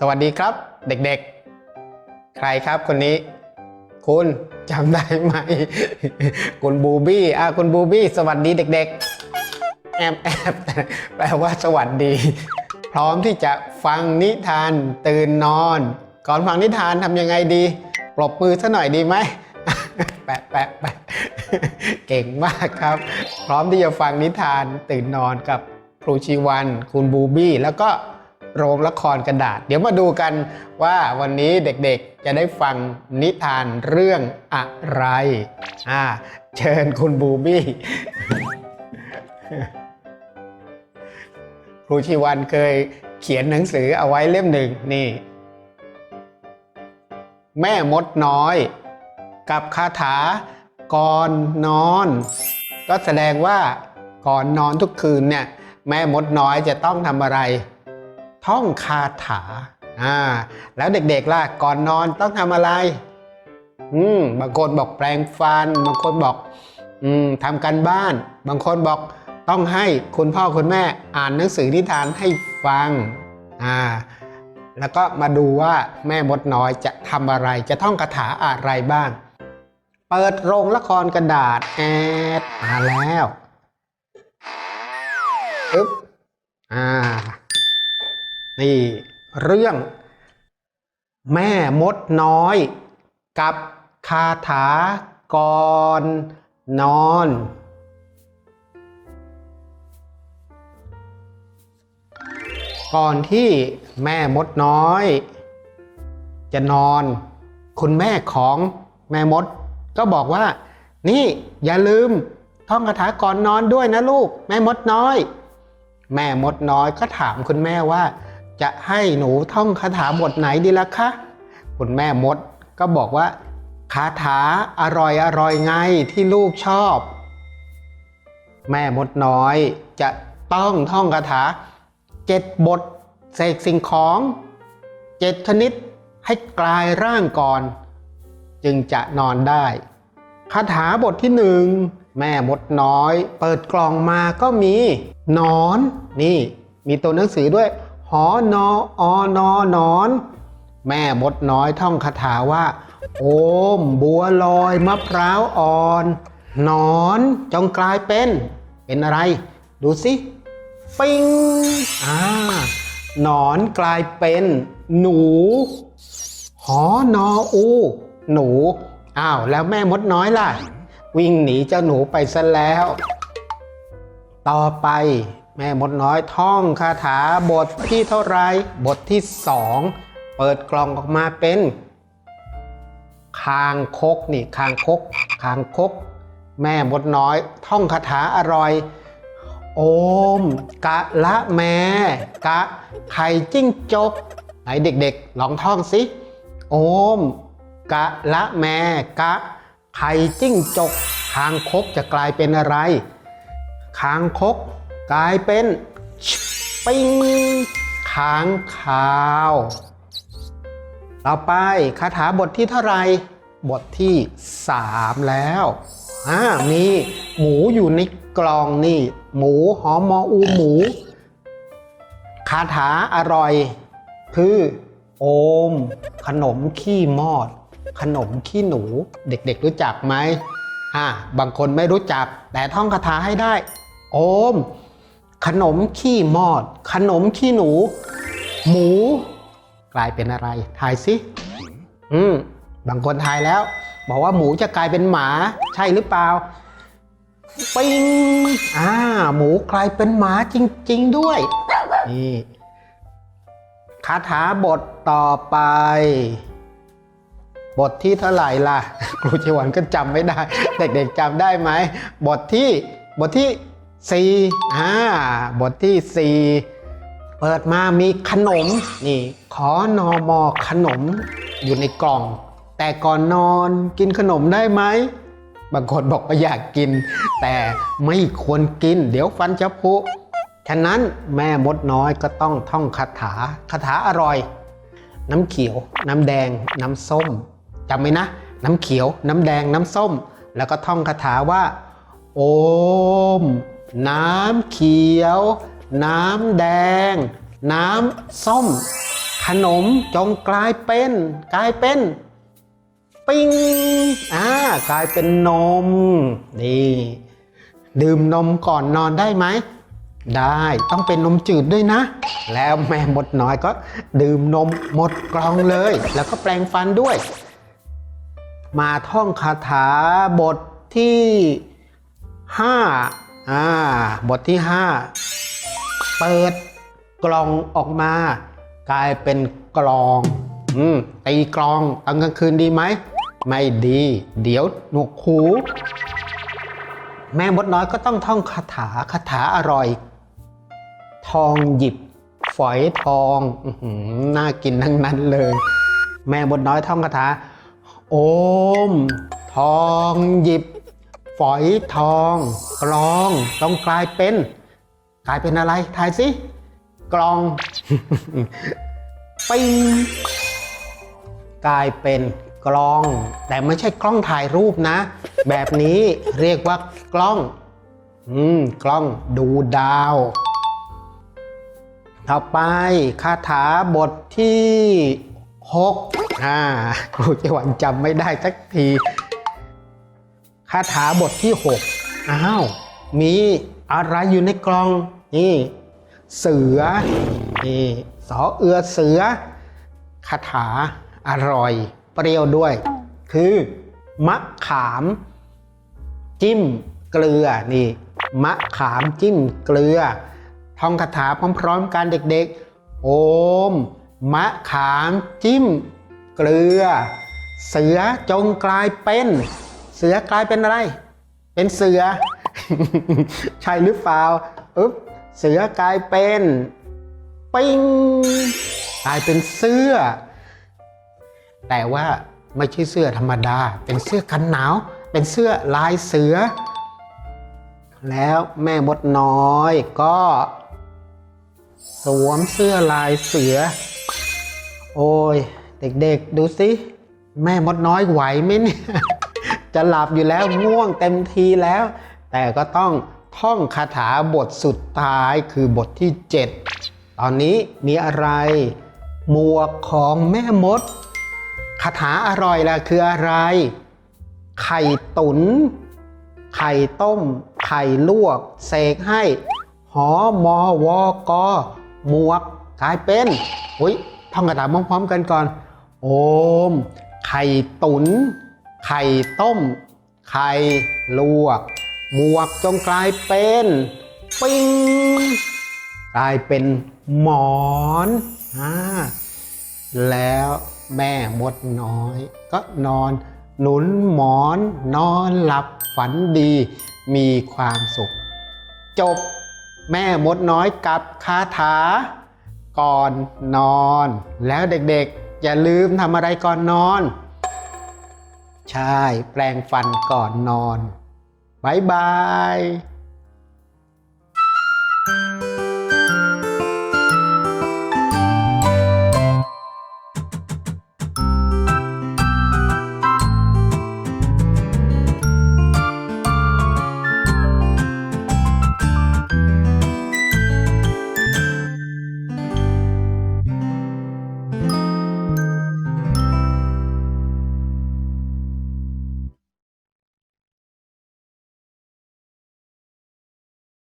สวัสดีครับ เด็กๆ ใครครับคนนี้ คุณจำได้ไหม คุณบูบี้อะคุณบูบี้สวัสดีเด็ก ๆ แอบแอบแปลว่าสวัสดี พร้อมที่จะฟังนิทานตื่นนอน ก่อนฟังนิทานทำยังไงดีปรบมือซะหน่อยดีไหมแปะแปะแปะเก่งมากครับ พร้อมที่จะฟังนิทานตื่นนอนกับครูชีวัน คุณบูบี้แล้วก็ โรงละครกระดาษ เดี๋ยวมาดูกันว่าวันนี้เด็กๆจะได้ฟังนิทานเรื่องอะไร อ่า เชิญคุณบูบี้ ครูชีวันเคยเขียนหนังสือเอาไว้เล่มหนึ่งนี่ แม่มดน้อย กับคาถาก่อนนอน ก็แสดงว่าก่อนนอนทุกคืนเนี่ย แม่มดน้อยจะต้องทำอะไร ท่องคาถาอ่าแล้วเด็กๆล่ะก่อนนอนต้องทำอะไรอืมบางคนบอกแปรงฟัน บางคนบอกอืมทำกันบ้าน บางคนบอกต้องให้คุณพ่อคุณแม่อ่านหนังสือนิทานให้ฟังอ่าแล้วก็มาดูว่าแม่มดน้อยจะทำอะไรจะท่องคาถาอะไรบ้าง เปิดโรงละครกระดาษแอดมาแล้วอึ๊บอ่า นี่เรื่องแม่มดน้อยกับคาถาก่อนนอน ก่อนที่แม่มดน้อย จะนอน คุณแม่ของแม่มด ก็บอกว่า นี่อย่าลืมท่องคาถาก่อนนอนด้วยนะลูก แม่มดน้อย แม่มดน้อยก็ถามคุณแม่ว่า จะให้หนูท่องคาถาบทไหนดีล่ะคะคุณแม่มดก็บอกว่าคาถาอร่อยอร่อยไงที่ลูกชอบ แม่มดน้อยจะต้องท่องคาถาเจ็ดบทเสกสิ่งของเจ็ดชนิดให้กลายร่างก่อน จึงจะนอนได้คาถาบทที่หนึ่งแม่มดน้อย เปิดกล่องมาก็มีนอน นี่ มีตัวหนังสือด้วย หอนออนอนอน แม่มดน้อยท่องคาถาว่า โอม บัวลอยมะพร้าวอ่อนนอนจงกลายเป็น เป็นอะไร ดูสิ ปิงอ่านอนกลายเป็น หนู หอนออู หนู อ้าว แล้วแม่มดน้อยล่ะ วิ่งหนีเจ้าหนูไปซะแล้ว ต่อไป แม่มดน้อยท่องคาถาบทที่เท่าไรบทที่สองเปิดกล่องออกมาเป็นคางคกนี่คางคกคางคก แม่มดน้อย ท่องคาถาอร่อย โอม กะละแมกะไข่จิ้งจก ไหนเด็กๆ ลองท่องสิ โอม กะละแมกะไข่จิ้งจก คางคกจะกลายเป็นอะไร คางคก กลายเป็นปิ้งคางคาว ต่อไปคาถาบทที่เท่าไร บทที่ 3 แล้วอ่ามีหมูอยู่ในกล่องนี่ หมูหอมออูหมู คาถาอร่อย คือโอม ขนมขี้มอด ขนมขี้หนู เด็กๆรู้จักไหมอ่าบางคนไม่รู้จัก แต่ท่องคาถาให้ได้ โอม ขนมขี้มอด ขนมขี้หนู หมู กลายเป็นอะไรทายสิอืมบางคนทายแล้ว บอกว่าหมูจะกลายเป็นหมาใช่หรือเปล่าปิงอ่า หมูกลายเป็นหมาจริง ๆ ด้วย นี่คาถาบทต่อไป บทที่เท่าไหร่ล่ะ ครูชิวันก็จำไม่ได้ เด็กๆจำได้ไหม บทที่บทที่ สี่อ่าบทที่สี่เปิดมามีขนม นี่ขอนอมอขนมอยู่ในกล่อง แต่ก่อนนอนกินขนมได้ไหมบางคนบอกว่าอยากกิน แต่ไม่ควรกิน เดี๋ยวฟันจะผุฉะนั้นแม่มดน้อยก็ต้องท่องคาถาคาถาอร่อย น้ำเขียว น้ำแดง น้ำส้มจำไหมนะ น้ำเขียว น้ำแดง น้ำส้ม แล้วก็ท่องคาถาว่า โอม น้ำเขียว น้ำแดง น้ำส้ม ขนมจงกลายเป็น กลายเป็น ปิ้งอ่ากลายเป็นนม นี่ ดื่มนมก่อนนอนได้ไหม ได้ต้องเป็นนมจืดด้วยนะ แล้วแม่มดน้อยก็ ดื่มนมหมดกล่องเลย แล้วก็แปรงฟันด้วย มาท่องคาถาบทที่ห้า อ่า บทที่ห้าเปิดกล่องออกมา กลายเป็นกลอง อืมตีกลองตอนกลางคืนดีไหม ไม่ดี เดี๋ยวหนวกหู แม่มดน้อยก็ต้องท่องคาถาคาถาอร่อย ทองหยิบ ฝอยทองอน่ากินทั้งนั้นเลย แม่มดน้อยท่องคาถา โอม ทองหยิบ ฝอยทอง กลอง ต้องกลายเป็น กลายเป็นอะไรทายสิกลองปิ้งกลายเป็นกล้อง แต่ไม่ใช่กล้องถ่ายรูปนะ แบบนี้เรียกว่ากล้อง อืม กล้องดูดาว ต่อไปคาถาบทที่ 6 อ่าครูเจวันจำไม่ได้สักที คาถาบทที่ 6 อ้าว มีอะไรอยู่ในกล่อง นี่ เสือ นี่สอเอือเสือ คาถาอร่อย เปรี้ยวด้วย คือ มะขาม จิ้มเกลือ นี่ มะขามจิ้มเกลือ ท่องคาถาพร้อมๆกันเด็กๆ โอม มะขามจิ้ม เกลือ เสือจงกลายเป็น เสือกลายเป็นอะไร เป็นเสือ ใช่หรือเปล่าอึ๊บเสือกลายเป็นปิ้งกลายเป็นเสื้อ แต่ว่าไม่ใช่เสื้อธรรมดา เป็นเสื้อกันหนาว เป็นเสื้อลายเสือ แล้วแม่มดน้อยก็ สวมเสื้อลายเสือ โอ้ย เด็กๆดูสิ แม่มดน้อยไหวไหมเนี่ย จะหลับอยู่แล้วง่วงเต็มทีแล้ว แต่ก็ต้องท่องคาถาบทสุดท้ายคือบทที่ 7 ตอนนี้มีอะไร หมวกของแม่มด คาถาอร่อยล่ะคืออะไร ไข่ตุน๋นไข่ต้ม ไข่ลวก เสกให้ หอมอวอกอหมวกกลายเป็นอุ้ยท่องกระดาษพร้อมๆกันก่อน โอม ไข่ตุน๋น ไข่ต้ม ไข่ลวก หมวกจงกลายเป็นปิ้งกลายเป็นหมอนอ่าแล้วแม่มดน้อย ก็นอน หนุนหมอนนอนหลับฝันดี มีความสุข จบแม่มดน้อยกับคาถา ก่อนนอน แล้วเด็กๆ อย่าลืมทำอะไรก่อนนอน ใช่ แปลงฟันก่อนนอนบายบาย